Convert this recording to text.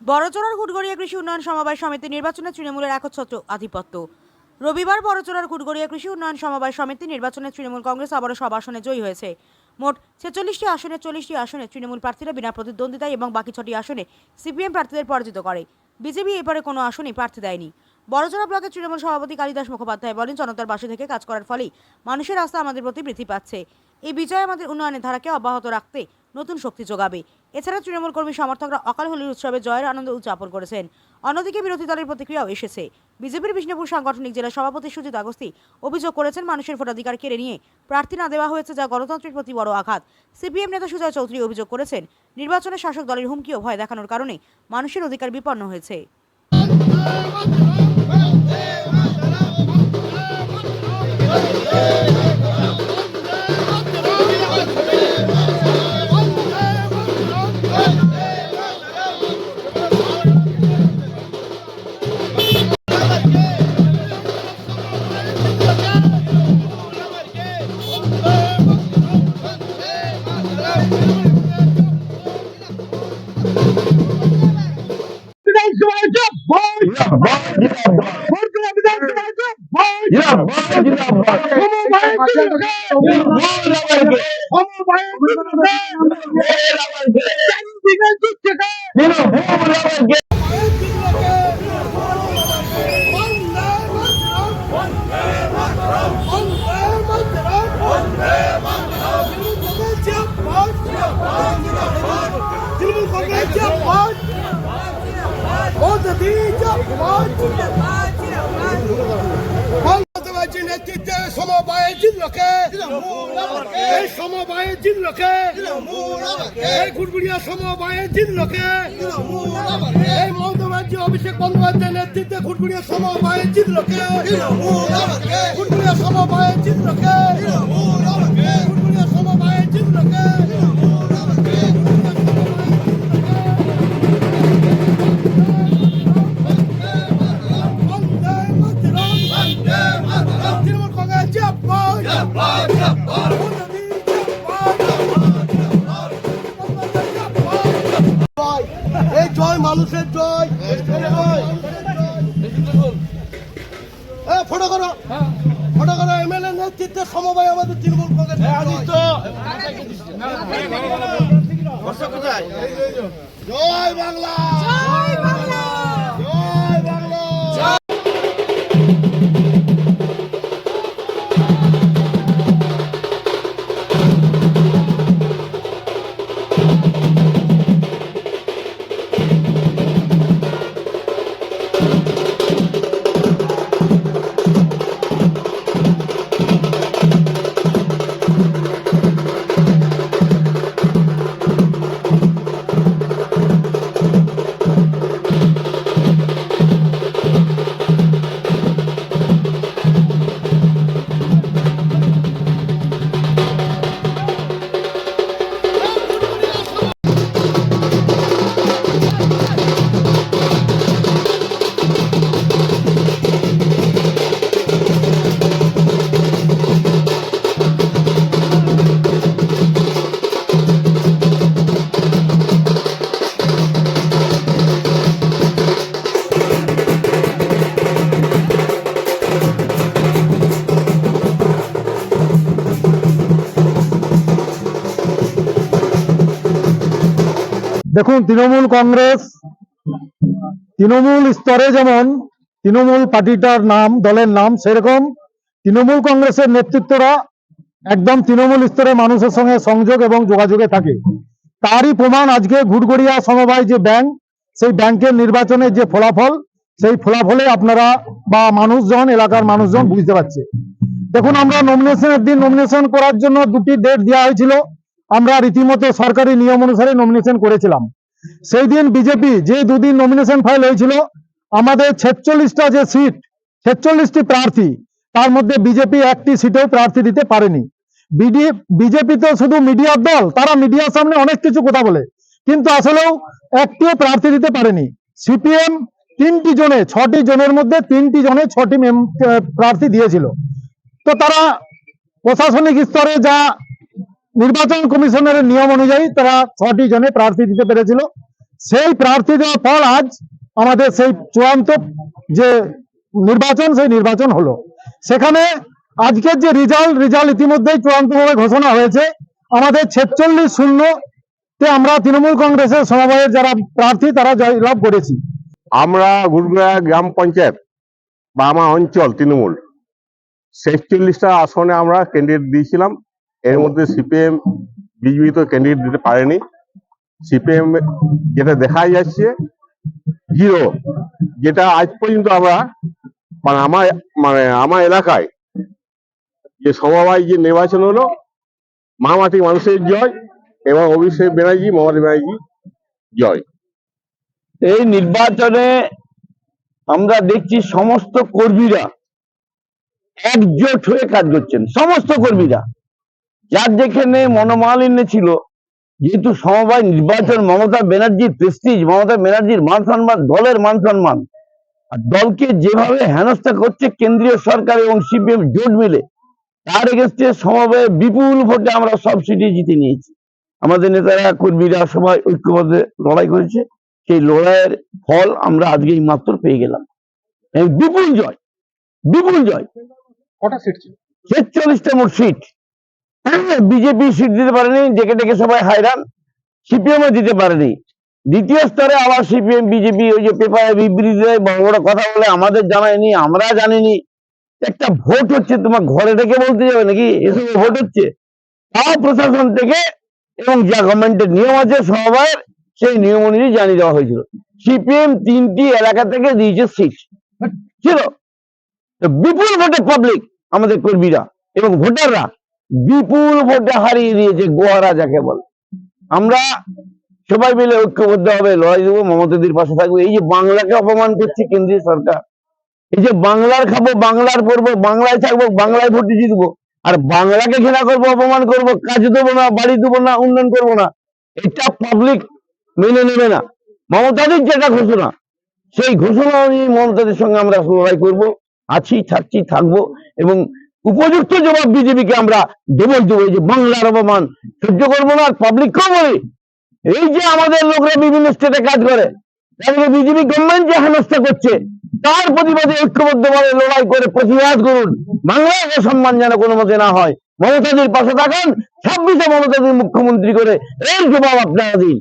বড়চড়ার ঘুটগড়িয়া কৃষি উন্নয়ন সমবায় সমিতি নির্বাচনে তৃণমূলের একচ্ছত্র আধিপত্য। রবিবার বড়চড়ার ঘুটগড়িয়া কৃষি উন্নয়ন সমবায় সমিতি নির্বাচনে তৃণমূল কংগ্রেস আবারও সব আসনে জয়ী হয়েছে। মোট ছেচল্লিশটি আসনে, চল্লিশটি আসনে তৃণমূল প্রার্থীরা বিনা প্রতিদ্বন্দ্বিতায় এবং বাকি ছটি আসনে সিপিএম প্রার্থীদের পরাজিত করে। বিজেপি এবারে কোনো আসনেই প্রার্থী দেয়নি। বড়জোড়া ব্লকের তৃণমূল সভাপতি কালিদাস মুখোপাধ্যায় বলেন, জনতার বাসে থেকে কাজ করার ফলেই মানুষের আস্থা আমাদের প্রতি বৃদ্ধি পাচ্ছে। এই বিজয় আমাদের উন্নয়নের ধারাকে অব্যাহত রাখতে নতুন শক্তি যোগাবে এছাড়া তৃণমূল কর্মী সমর্থকরা অকাল হোলির উৎসবে জয়ের আনন্দ উদযাপন করেছেন অন্যদিকে বিরোধী দলের প্রতিক্রিয়াও এসেছে বিজেপির বিষ্ণুপুর সাংগঠনিক জেলা সভাপতি সুজিত আগস্তি অভিযোগ করেছেন মানুষের ভোটাধিকার কেড়ে নিয়ে প্রার্থী না দেওয়া হয়েছে যা গণতন্ত্রের প্রতি বড় আঘাত সিপিএম নেতা সুজয় চৌধুরী অভিযোগ করেছেন নির্বাচনে শাসক দলের হুমকি ও ভয় দেখানোর কারণে মানুষের অধিকার বিপন্ন হয়েছে Hey! பயந்துருக்க নেতৃত্বে সমবায়ে জিল্লকে এই সমবায়ে জিল্লকে এই গুড়গুড়িয়া সমবায়ে জিল্লকে এই মমতাবাজি অভিষেক বন্দ্যোপাধ্যায় নেতৃত্বে গুড়গুড়িয়া সমবায়ে জিল্লকে গুড়গুড়িয়া সমবায়ে জিল্লকে মানুষের জয়। এ, ফটো করো। ফটো করো এমএলএ নেতৃত্বে সমবায় আমাদের তৃণমূল কংগ্রেস। জয় বাংলা। দেখুন, তৃণমূল কংগ্রেস, তৃণমূল স্তরে যেমন তৃণমূল পার্টিটার নাম, দলের নাম সেরকম, তৃণমূল কংগ্রেসের নেতৃত্বরা একদম তৃণমূল স্তরে মানুষের সঙ্গে সংযোগ এবং যোগাযোগে থাকে। তারই প্রমাণ আজকে ঘুটগড়িয়া সমবায় যে ব্যাংক, সেই ব্যাংকের নির্বাচনের যে ফলাফল, সেই ফলাফলে আপনারা বা মানুষজন, এলাকার মানুষজন বুঝতে পারছে। দেখুন, আমরা নমিনেশনের দিন নমিনেশন করার জন্য দুটি ডেট দেওয়া হয়েছিল। আমরা রীতিমতো সরকারি নিয়ম অনুসারে নমিনেশন করেছিলাম। সেই দিন বিজেপি যে দুদিন নমিনেশন ফাইল হয়েছিল, আমাদের ছেচল্লিশটা যে সিট ছেচল্লিশটি প্রার্থী, তার মধ্যে বিজেপি একটি সিটেও প্রার্থী দিতে পারেনি। বিজেপি তো শুধু মিডিয়ার দল, তারা মিডিয়ার সামনে অনেক কিছু কথা বলে, কিন্তু আসলেও একটিও প্রার্থী দিতে পারেনি। সিপিএম তিনটি জনে, ছটি জনের মধ্যে তিনটি জনে ছটি প্রার্থী দিয়েছিল। তো তারা প্রশাসনিক স্তরে যা নির্বাচন কমিশনের নিয়ম অনুযায়ী তারা ছটি জনে প্রার্থী দিতে পেরেছিল। সেই প্রার্থী দেওয়ার ফল আজ আমাদের সেই চূড়ান্ত যে নির্বাচন, সেই নির্বাচন হলো। সেখানে আজকের যে রেজাল্ট রেজাল্ট ইতিমধ্যেই চূড়ান্তভাবে ঘোষণা হয়েছে। আমাদের ছেচল্লিশ শূন্য তে আমরা তৃণমূল কংগ্রেসের সমবায়ের যারা প্রার্থী, তারা জয়লাভ করেছি। আমরা গুরগুড়া গ্রাম পঞ্চায়েত বা আমার অঞ্চল তৃণমূল, ছেচল্লিশটা আসনে আমরা ক্যান্ডিডেট দিয়েছিলাম। এর মধ্যে সিপিএম বিজেপি তো ক্যান্ডিডেট দিতে পারেনি। সিপিএম যেটা দেখা যাচ্ছে জিরো যেটা আজ পর্যন্ত আমরা মানে আমার মানে আমার এলাকায় যে সমবায় যে নির্বাচন হলো মামাটি মানুষের জয় এবং অভিষেক ব্যানার্জি, মমতা ব্যানার্জি জয়। এই নির্বাচনে আমরা দেখছি সমস্ত কর্মীরা একজোট হয়ে কাজ করছেন, সমস্ত কর্মীরা। যার যেখানে মনোমালিন্য ছিল যেহেতু সমবায় নির্বাচন মমতা ব্যানার্জির প্রেস্টিজ মমতা ব্যানার্জির মান সম্মান দলের মান সম্মান আর দলকে যেভাবে হেনস্থা করছে কেন্দ্রীয় সরকার এবং সিপিএম জোট মিলে তার এগেনস্টে সমবায়ে বিপুল ভোটে আমরা সব সিটি জিতে নিয়েছি। আমাদের নেতারা কর্মীরা সবাই ঐক্যবদ্ধ লড়াই করেছে। সেই লড়াইয়ের ফল আমরা আজকে এই মাত্র পেয়ে গেলাম। বিপুল জয় বিপুল জয়। কটা সিট ছিল? ছেচল্লিশটা মোট সিট বিজেপি সিট দিতে পারেনি ডেকে ডেকে সবাই হাইরান সিপিএম দিতে পারেনি। দ্বিতীয় স্তরে আবার সিপিএম, বিজেপি, ওই যে পেপারে বিবৃতি বড় বড় কথা বলে আমাদের জানায়নি, আমরা জানিনি। একটা ভোট হচ্ছে, তোমার ঘরে ডেকে বলতে যাবে নাকি? এসব ভোট হচ্ছে। তাও প্রশাসন থেকে এবং যা গভর্নমেন্টের নিয়ম আছে সমবায়ের সেই নিয়ম অনুযায়ী জানিয়ে দেওয়া হয়েছিল। সিপিএম তিনটি এলাকা থেকে দিয়েছে সিট। ছিল। বিপুল ভোটে পাবলিক আমাদের কর্মীরা এবং ভোটাররা। বিপুল ভোটে হারিয়ে দিয়েছে গোয়ারা যাকে বলে। আমরা সবাই মিলে ঐক্যবদ্ধ হবে, লড়াই দেবো, মমতাদির পাশে থাকব। এই যে বাংলাকে অপমান করছে কেন্দ্রীয় সরকার, এই যে বাংলার খাব, বাংলার পড়ব বাংলায় থাকব, বাংলায় ভোটে জিতবো, আর বাংলাকে ঘৃণা করব, অপমান করব, কাজ দেবো না, বাড়ি দেবো না, উন্নয়ন করব না, এটা পাবলিক মেনে নেবে না। মমতাদির যেটা ঘোষণা, সেই ঘোষণা অনুযায়ী মমতাদের সঙ্গে আমরা লড়াই করব, আছি, থাকছি, থাকব, এবং উপযুক্ত জবাব বিজেপিকে আমরা দেবই দেবো, এই যে বাংলার অপমান। সহ্য করব না, আর পাবলিককেও বলি। এই যে আমাদের লোকরা বিভিন্ন স্টেটে কাজ করে তাদেরকে বিজেপি গভর্নমেন্ট যে হেনস্থা করছে, তার প্রতিবাদে ঐক্যবদ্ধভাবে লড়াই করে প্রতিবাদ করুন। বাংলায় সম্মান যেন কোনো মতে না হয়। মমতাদির পাশে থাকুন, ছাব্বিশে মমতাদির মুখ্যমন্ত্রী করে এর জবাব আপনারা দিন।